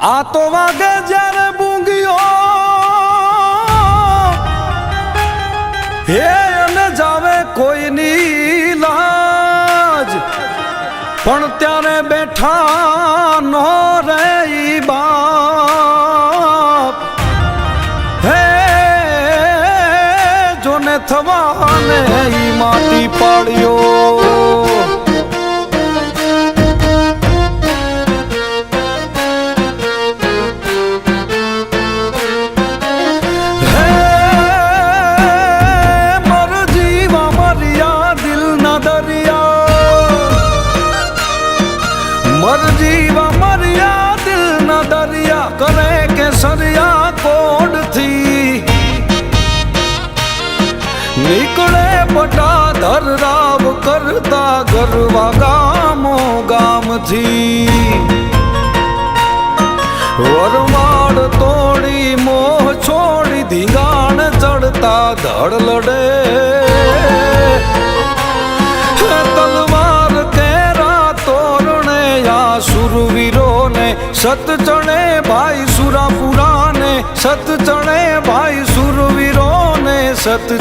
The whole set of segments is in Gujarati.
આ તો વાગે જ્યારે બુંગીઓ હે અને જાવે કોઈની લાજ. પણ ત્યારે બેઠા નો રે બાપ. હે, જોને થવાને માટી પાડ્યો. મર જીવ મર્યા દિલ ના દરિયા કરે કે સરિયા કોડથી નીકળે બટા ધરરાવ કરતા ગરવા ગામો ગામથી વરમાડ તોડી મોહ છોડી ધીંગાણ ચડતા ધડ લડે સુરવીરોને સત ચણે ભાઈ સુરાપુરાને સત ચણે ભાઈ સુરવીરોને સત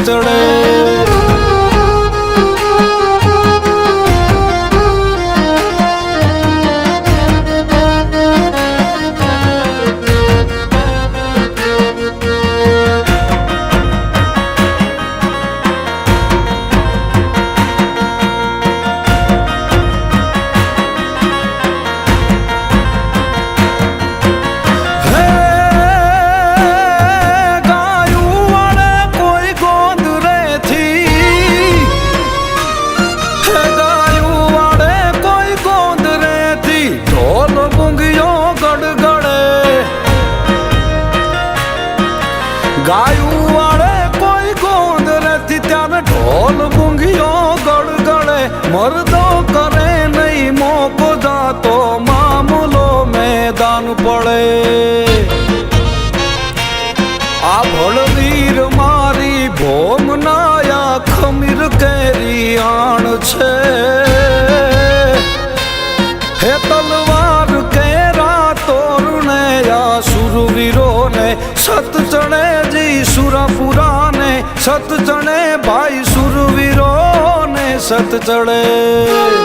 ગાયું વાળે કોઈ ગોંદરેથી ત્યારે ઢોલ ગુંગિયો ગળગળે. મરદો કરે નહીં, મોકો જાતો મામલો મેદાન પડે. આ ભળવીર મારી ભોમ નાયા ખમીર કેરી આણ છે. હે તલવાર કેરા તોરણે, આ સુરવીરોને સત ચણે જી સુરાપુરાને સત ચણે ભાઈ સુરવીરોને સત ચડે.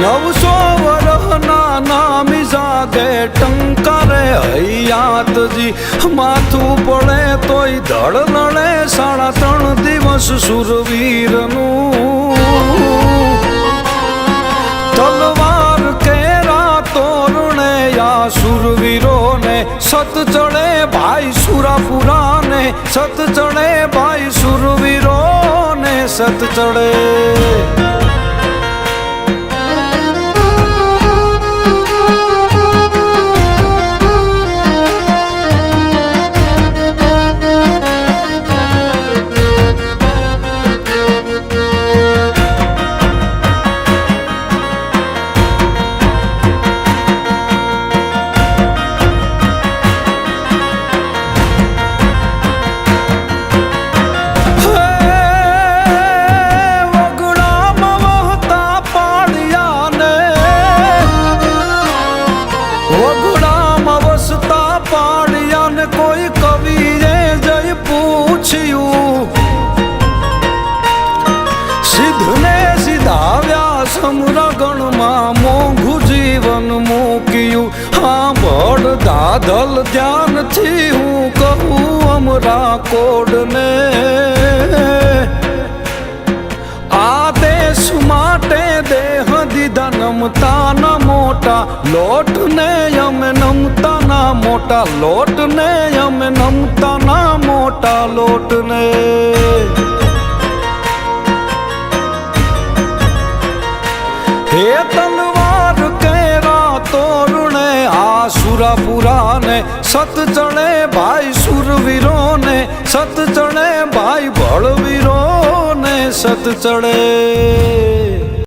નવસો વરહના નામી જાગે ટંકારે હૈયાતજી. માથું પડે તોય ધડ લડે સાડા ત્રણ દિવસ સુરવીરનું. તલવાર કેરા તોરણે યા સુરવીરોને. સત ચડે ભાઈ સુરાપુરાને. સત ચડે ભાઈ સુરવીરોને. સત ચડે. બળ દાદલ ધ્યાનથી હું કહું અમરા આ દેશ માટે દેહ દીધા નમતા ના મોટા લોટ ને અમે નમતા ના મોટા લોટ ને અમે નમતા ના મોટા લોટ સુરાપુરા ને સત ચણે ભાઈ સુરવીરો ને સત ચણે ભાઈ બળવીરો ને સત ચડે.